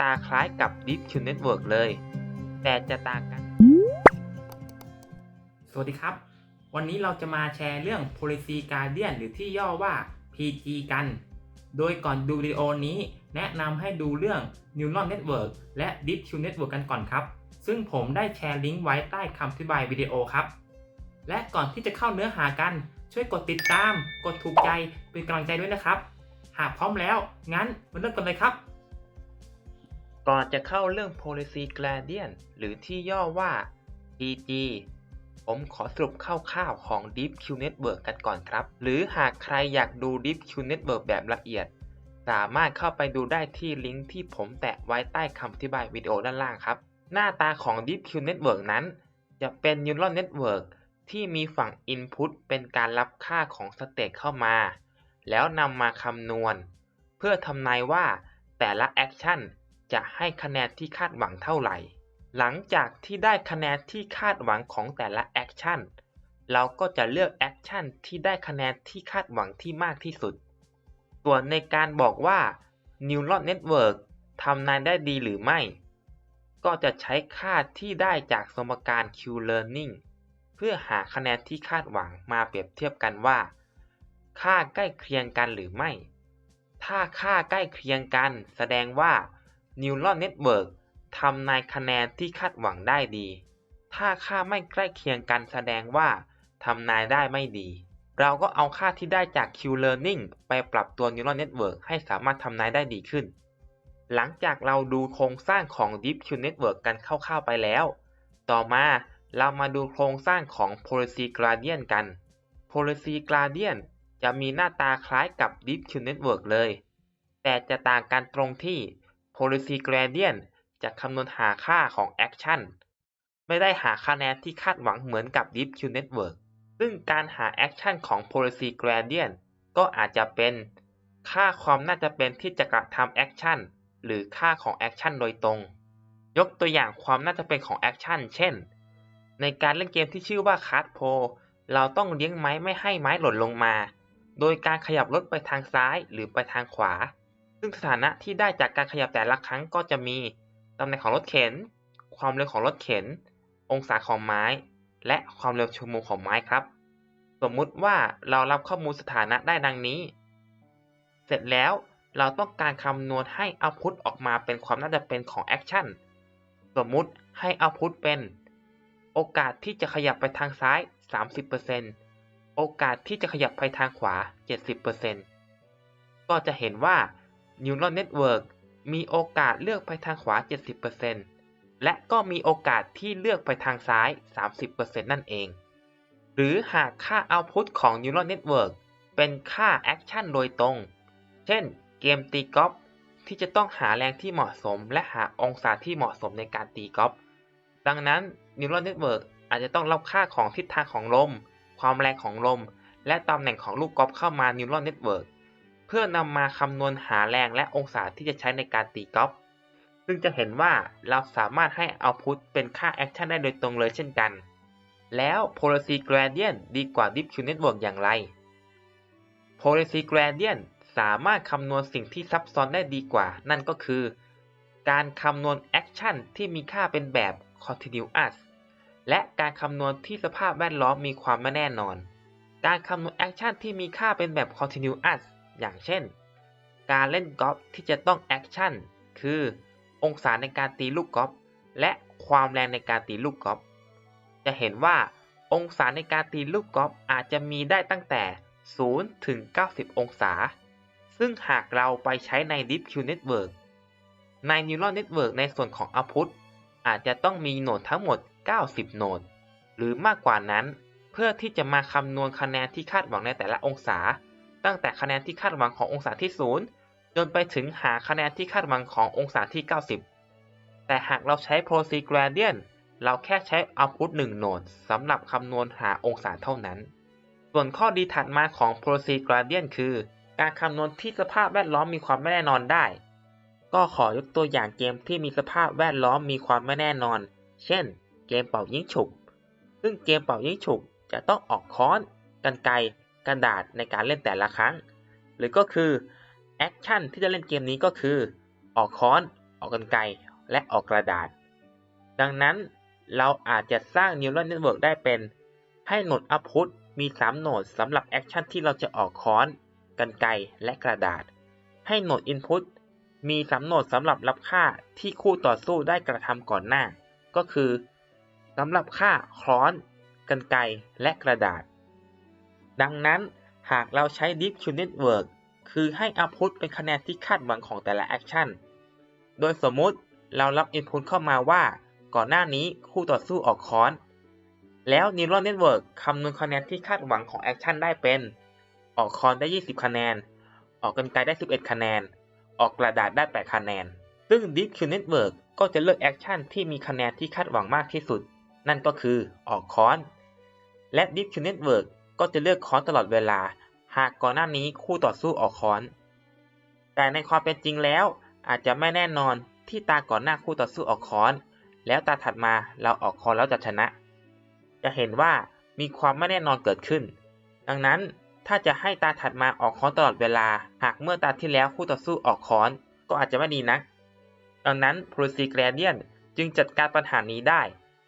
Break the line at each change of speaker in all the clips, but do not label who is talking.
ตาคล้ายกับ Deep Q Network เลย แต่จะต่างกัน
สวัสดีครับ วันนี้เราจะมาแชร์เรื่อง Policy Guardian หรือที่ย่อว่า PG กัน โดยก่อนดูวิดีโอนี้แนะนำให้ดูเรื่อง Neural Network และ Deep Q Network กันก่อนครับ ซึ่งผมได้แชร์ลิงก์ไว้ใต้คำอธิบายวิดีโอครับ และก่อนที่จะเข้าเนื้อหากัน ช่วยกดติดตาม กดถูกใจเป็นกำลังใจด้วยนะครับ หากพร้อมแล้ว งั้นมาเริ่มกันเลยครับ
ก่อนจะเข้าเรื่อง Policy Gradient หรือที่ย่อว่า PG ผมขอสรุปคร่าวๆของ Deep Q Network กันก่อนครับ หรือหากใครอยากดู Deep Q Network แบบละเอียด สามารถเข้าไปดูได้ที่ลิงก์ที่ผมแตะไว้ใต้คำอธิบายวิดีโอด้านล่างครับ หน้าตาของ Deep Q Network นั้น จะเป็น Neural Network ที่มีฝั่ง Input เป็นการรับค่าของสเต e เข้ามา แล้วนำมาคำนวณ เพื่อทำนายว่าแต่ละแอคชั่น จะให้คะแนนที่คาดหวังเท่าไหร่ หลังจากที่ได้คะแนนที่คาดหวังของแต่ละแอคชั่น เราก็จะเลือกแอคชั่นที่ได้คะแนนที่คาดหวังที่มากที่สุด ส่วนในการบอกว่า Neural Network ทำนายได้ดีหรือไม่ ก็จะใช้ค่าที่ได้จากสมการ Q-learning เพื่อหาคะแนนที่คาดหวังมาเปรียบเทียบกันว่า ค่าใกล้เคียงกันหรือไม่ ถ้าค่าใกล้เคียงกัน แสดงว่า Neural Network ทำนายคะแนนที่คาดหวังได้ดี ถ้าค่าไม่ใกล้เคียงกันแสดงว่าทำนายได้ไม่ดี เราก็เอาค่าที่ได้จาก Q-learning ไปปรับตัว Neural Network ให้สามารถทำนายได้ดีขึ้น หลังจากเราดูโครงสร้างของ Deep Q Network กันคร่าวๆไปแล้ว ต่อมาเรามาดูโครงสร้างของ Policy Gradient กัน Policy Gradient จะมีหน้าตาคล้ายกับ Deep Q Network เลย แต่จะต่างกันตรงที่ Policy Gradient จะคำนวณหาค่าของ Action ไม่ได้หาคะแนนที่คาดหวังเหมือนกับ Deep Q Network ซึ่งการหา Action ของ Policy Gradient ก็อาจจะเป็น ค่าความน่าจะเป็นที่จะกระทำ Action หรือค่าของ Action โดยตรง ยกตัวอย่างความน่าจะเป็นของ Action เช่น ในการเล่นเกมที่ชื่อว่า Card p o เราต้องเลี้ยงไม้ไม่ให้ไม้หล่นลงมา โดยการขยับรถไปทางซ้ายหรือไปทางขวา ซึ่งสถานะที่ได้จากการขยับแต่ละครั้งก็จะมี ตำแหน่งของรถเข็น ความเร็วของรถเข็น องศาของไม้ และความเร็วชั่วโมงของไม้ครับ สมมุติว่าเรารับข้อมูลสถานะได้ดังนี้ เสร็จแล้วเราต้องการคำนวณให้ output ออกมาเป็นความน่าจะเป็นของ action สมมุติให้ output เป็น โอกาสที่จะขยับไปทางซ้าย 30%โอกาสที่จะขยับไปทางขวา 70%ก็จะเห็นว่า Neural Network มีโอกาสเลือกไปทางขวา 70%และก็มีโอกาสที่เลือกไปทางซ้าย 30%นั่นเอง หรือหากค่า output ของ Neural Network เป็นค่า action โดยตรง เช่น เกมตีกอล์ฟที่จะต้องหาแรงที่เหมาะสม และหาองศาที่เหมาะสมในการตีกอล์ฟ ดังนั้น Neural Network อาจจะต้องรับค่าของทิศทางของลม ความแรงของลม และตำแหน่งของลูกกอล์ฟเข้ามา Neural Network เพื่อนำมาคำนวณหาแรงและองศาที่จะใช้ในการตีกอล์ฟซึ่งจะเห็นว่าเราสามารถให้ output เป็นค่า action ได้โดยตรงเลยเช่นกัน แล้ว Policy Gradient ดีกว่า Deep Q Network อย่างไร Policy Gradient สามารถคำนวณสิ่งที่ซับซ้อนได้ดีกว่า นั่นก็คือ การคำนวณ action ที่มีค่าเป็นแบบ continuous และการคำนวณที่สภาพแวดล้อมมีความไม่แน่นอน การคำนวณ action ที่มีค่าเป็นแบบ continuous อย่างเช่น การเล่นกอล์ฟที่จะต้อง action คือองศาในการตีลูกกอล์ฟและความแรงในการตีลูกกอล์ฟจะเห็นว่าองศาในการตีลูกกอล์ฟอาจจะมีได้ตั้งแต่ 0 ถึง 90 องศา ซึ่งหากเราไปใช้ใน Deep Q Network ใน Neural Network ในส่วนของ Output อาจจะต้องมีโหนดทั้งหมด 90 โหนด หรือมากกว่านั้น เพื่อที่จะมาคำนวณคะแนนที่คาดหวังในแต่ละองศา ตั้งแต่คะแนนที่คาดหวังขององศาที่ 0 จนไปถึงหาคะแนนที่คาดหวังขององศาที่ 90 แต่หากเราใช้ Policy Gradient เราแค่ใช้ Output 1โหนดสำหรับคำนวณหาองศาเท่านั้น ส่วนข้อดีถัดมาของ Policy Gradient คือ การคำนวณที่สภาพแวดล้อมมีความไม่แน่นอนได้ ก็ขอยกตัวอย่างเกมที่มีสภาพแวดล้อมมีความไม่แน่นอน เช่น เกมเป่ายิงฉุบซึ่งเกมเป่ายิงฉุบจะต้องออกค้อน กันไกร กระดาษในการเล่นแต่ละครั้ง หรือก็คือแอคชั่นที่จะเล่นเกมนี้ก็คือ ออกค้อน ออกกรรไกรและออกกระดาษ ดังนั้นเราอาจจะสร้าง Neural Network ได้เป็น ให้โหนด Output มี 3 โหนดสำหรับแอคชั่นที่เราจะออกค้อนกรรไกรและกระดาษ ให้โหนด Input มี3โหนดสำหรับรับค่าที่คู่ต่อสู้ได้กระทำก่อนหน้า ก็คือสำหรับค่าค้อนกรรไกรและกระดาษ ดังนั้นหากเราใช้ Deep Q Network คือให้ Output เป็นคะแนนที่คาดหวังของแต่ละแอคชั่นโดยสมมุติเรารับ Input เข้ามาว่า ก่อนหน้านี้คู่ต่อสู้ออกค้อน แล้ว Neural Network คำนวณคะแนนที่คาดหวังของแอคชั่นได้เป็น ออกคอนได้ 20 คะแนน ออกกรรไกได้ 11 คะแนน ออกกระดาษได้ 8 คะแนน ซึ่ง Deep Q Network ก็จะเลือกแอคชั่นที่มีคะแนนที่คาดหวังมากที่สุด นั่นก็คือออกคอน และ Deep Q Network ก็จะเลือกค้อนตลอดเวลา หากก่อนหน้านี้คู่ต่อสู้ออกค้อน แต่ในความเป็นจริงแล้ว อาจจะไม่แน่นอนที่ตาก่อนหน้าคู่ต่อสู้ออกค้อน แล้วตาถัดมาเราออกค้อนแล้วจะชนะ จะเห็นว่ามีความไม่แน่นอนเกิดขึ้น ดังนั้นถ้าจะให้ตาถัดมาออกค้อนตลอดเวลา หากเมื่อตาที่แล้วคู่ต่อสู้ออกค้อน ก็อาจจะไม่ดีนัก ดังนั้น Policy Gradient จึงจัดการปัญหานี้ได้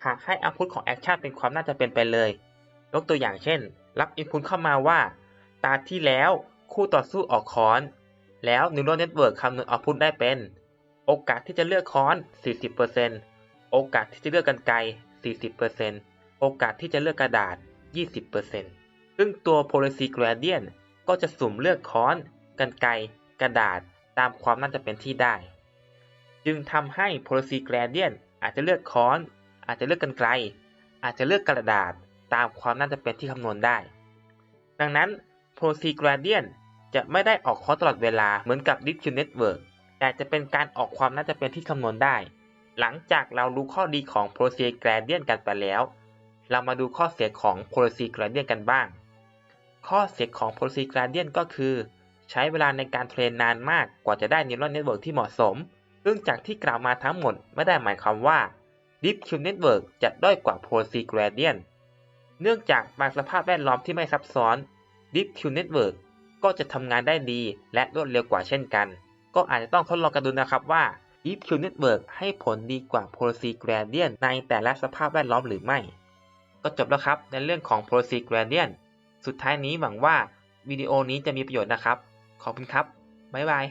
หากให้ Output ของ Action เป็นความน่าจะเป็นไปเลย ยกตัวอย่างเช่น รับ Input เข้ามาว่า ตาที่แล้วคู่ต่อสู้ออกค้อน แล้ว Neural Network คำนวณ Output ได้เป็น โอกาสที่จะเลือกค้อน 40%โอกาสที่จะเลือกกรรไกร40%โอกาสที่จะเลือกกระดาษ 20%ซึ่งตัว Policy Gradient ก็จะสุ่มเลือกค้อนกรรไกรกระดาษตามความน่าจะเป็นที่ได้ จึงทำให้ Policy Gradient อาจจะเลือกค้อน อาจจะเลือกกรรไกรอาจจะเลือกกระดาษ ตามความน่าจะเป็นที่คำนวณได้ ดังนั้น Policy Gradient จะไม่ได้ออกค้อตลอดเวลาเหมือนกับ Deep Q Network แต่จะเป็นการออกความน่าจะเป็นที่คำนวณได้ หลังจากเรารู้ข้อดีของ Policy Gradient กันไปแล้ว เรามาดูข้อเสียของ Policy Gradient กันบ้าง ข้อเสียของ Policy Gradient ก็คือ ใช้เวลาในการเทรนนานมากกว่าจะได้ Neural Network ที่เหมาะสม ซึ่งจากที่กล่าวมาทั้งหมดไม่ได้หมายความว่า Deep Q Network จะด้อยกว่า Policy Gradient เนื่องจากบางสภาพแวดล้อมที่ไม่ซับซ้อน Deep Q Network ก็จะทำงานได้ดีและรวดเร็วกว่าเช่นกัน ก็อาจจะต้องทดลองกันดูนะครับว่า Deep Q Network ให้ผลดีกว่า Policy Gradient ในแต่ละสภาพแวดล้อมหรือไม่ ก็จบแล้วครับในเรื่องของ Policy Gradient สุดท้ายนี้หวังว่าวิดีโอนี้จะมีประโยชน์นะครับ ขอบคุณครับ บ๊ายบาย